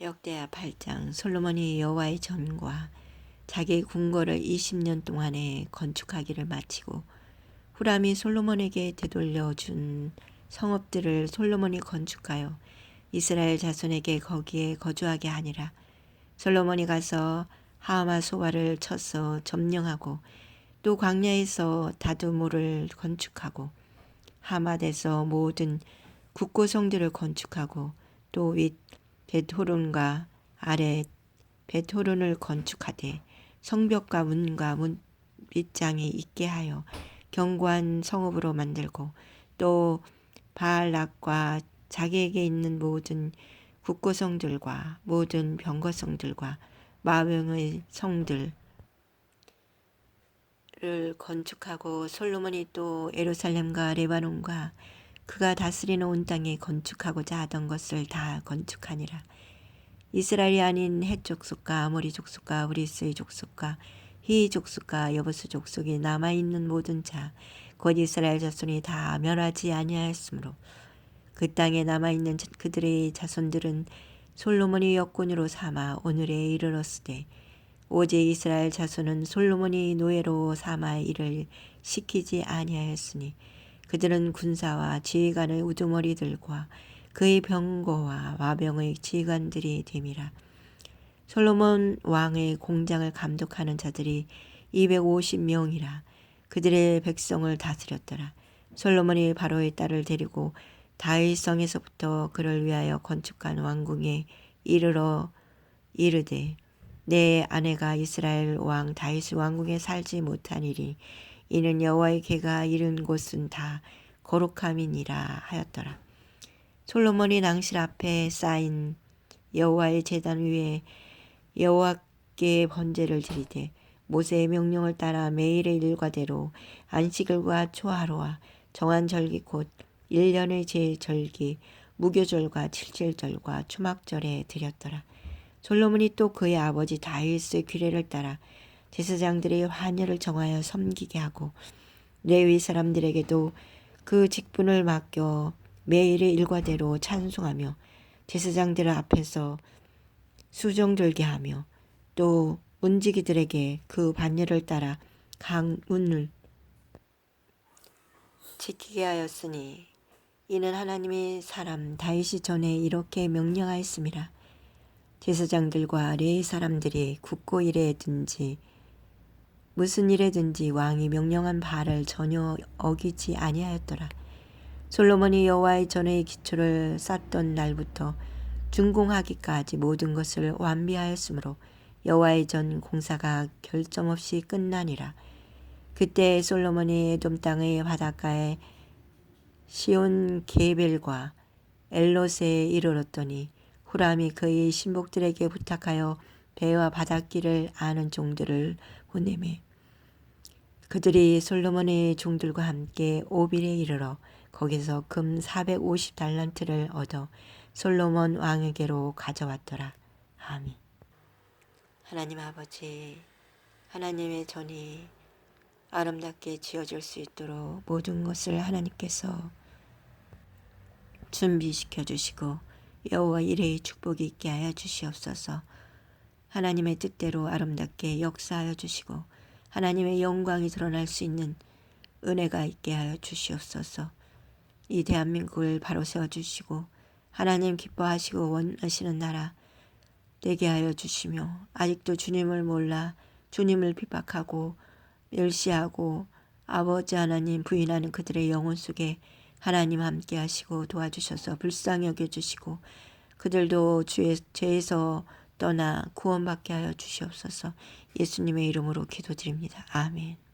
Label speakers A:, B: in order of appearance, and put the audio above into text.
A: 역대하 8장 솔로몬이 여호와의 전과 자기 궁궐을 20년 동안에 건축하기를 마치고 후람이 솔로몬에게 되돌려 준 성읍들을 솔로몬이 건축하여 이스라엘 자손에게 거기에 거주하게 하니라. 솔로몬이 가서 하마 소바를 쳐서 점령하고 또 광야에서 다두모를 건축하고 하맛에서 모든 국고성들을 건축하고 또윗 베토론과 아래 베토론을 건축하되 성벽과 문과 문 밑장이 있게 하여 견고한 성읍으로 만들고 또 바알락과 자기에게 있는 모든 국고성들과 모든 병거성들과 마병의 성들을 건축하고 솔로몬이 또 에루살렘과 레바논과 그가 다스리는 온 땅에 건축하고자 하던 것을 다 건축하니라. 이스라엘이 아닌 헷 족속과 아모리 족속과 브리스의 족속과 히 족속과 여부스 족속이 남아 있는 모든 자, 곧 이스라엘 자손이 다 멸하지 아니하였으므로 그 땅에 남아 있는 그들의 자손들은 솔로몬이 역군으로 삼아 오늘에 이르렀으되 오직 이스라엘 자손은 솔로몬이 노예로 삼아 이를 시키지 아니하였으니 그들은 군사와 지휘관의 우두머리들과 그의 병거와 와병의 지휘관들이 됨이라. 솔로몬 왕의 공장을 감독하는 자들이 250명이라 그들의 백성을 다스렸더라. 솔로몬이 바로의 딸을 데리고 다윗성에서부터 그를 위하여 건축한 왕궁에 이르러 이르되 내 아내가 이스라엘 왕 다윗 왕궁에 살지 못하니리 이는 여호와의 개가 이른 곳은 다 거룩함이니라 하였더라. 솔로몬이 낭실 앞에 쌓인 여호와의 제단 위에 여호와께 번제를 드리되 모세의 명령을 따라 매일의 일과대로 안식일과 초하루와 정한 절기 곧 1년의 제절기 무교절과 칠칠절과 추막절에 드렸더라. 솔로몬이 또 그의 아버지 다윗의 규례를 따라 제사장들의 환열을 정하여 섬기게 하고 레위 사람들에게도 그 직분을 맡겨 매일의 일과대로 찬송하며 제사장들 앞에서 수정들게 하며 또 문지기들에게 그 반열을 따라 강문을 지키게 하였으니 이는 하나님의 사람 다윗이 전에 이렇게 명령하였습니다. 제사장들과 레이 사람들이 국고 일에든지 무슨 일에든지 왕이 명령한 바를 전혀 어기지 아니하였더라. 솔로몬이 여호와의 전의 기초를 쌓던 날부터 준공하기까지 모든 것을 완비하였으므로 여호와의 전 공사가 결점 없이 끝나니라. 그때 솔로몬이 에돔 땅의 바닷가에 시온 게벨과 엘롯에 이르렀더니 후람이 그의 신복들에게 부탁하여 배와 바닷길을 아는 종들을 보내매 그들이 솔로몬의 종들과 함께 오빌에 이르러 거기서 금 450달란트를 얻어 솔로몬 왕에게로 가져왔더라. 아멘. 하나님 아버지, 하나님의 전이 아름답게 지어질 수 있도록 모든 것을 하나님께서 준비시켜 주시고 여호와 이레의 축복이 있게 하여 주시옵소서. 하나님의 뜻대로 아름답게 역사하여 주시고 하나님의 영광이 드러날 수 있는 은혜가 있게 하여 주시옵소서. 이 대한민국을 바로 세워 주시고 하나님 기뻐하시고 원하시는 나라 되게 하여 주시며 아직도 주님을 몰라 주님을 핍박하고 멸시하고 아버지 하나님 부인하는 그들의 영혼 속에 하나님 함께 하시고 도와주셔서 불쌍히 여겨주시고 그들도 주의 죄에서 떠나 구원받게 하여 주시옵소서 예수님의 이름으로 기도드립니다. 아멘.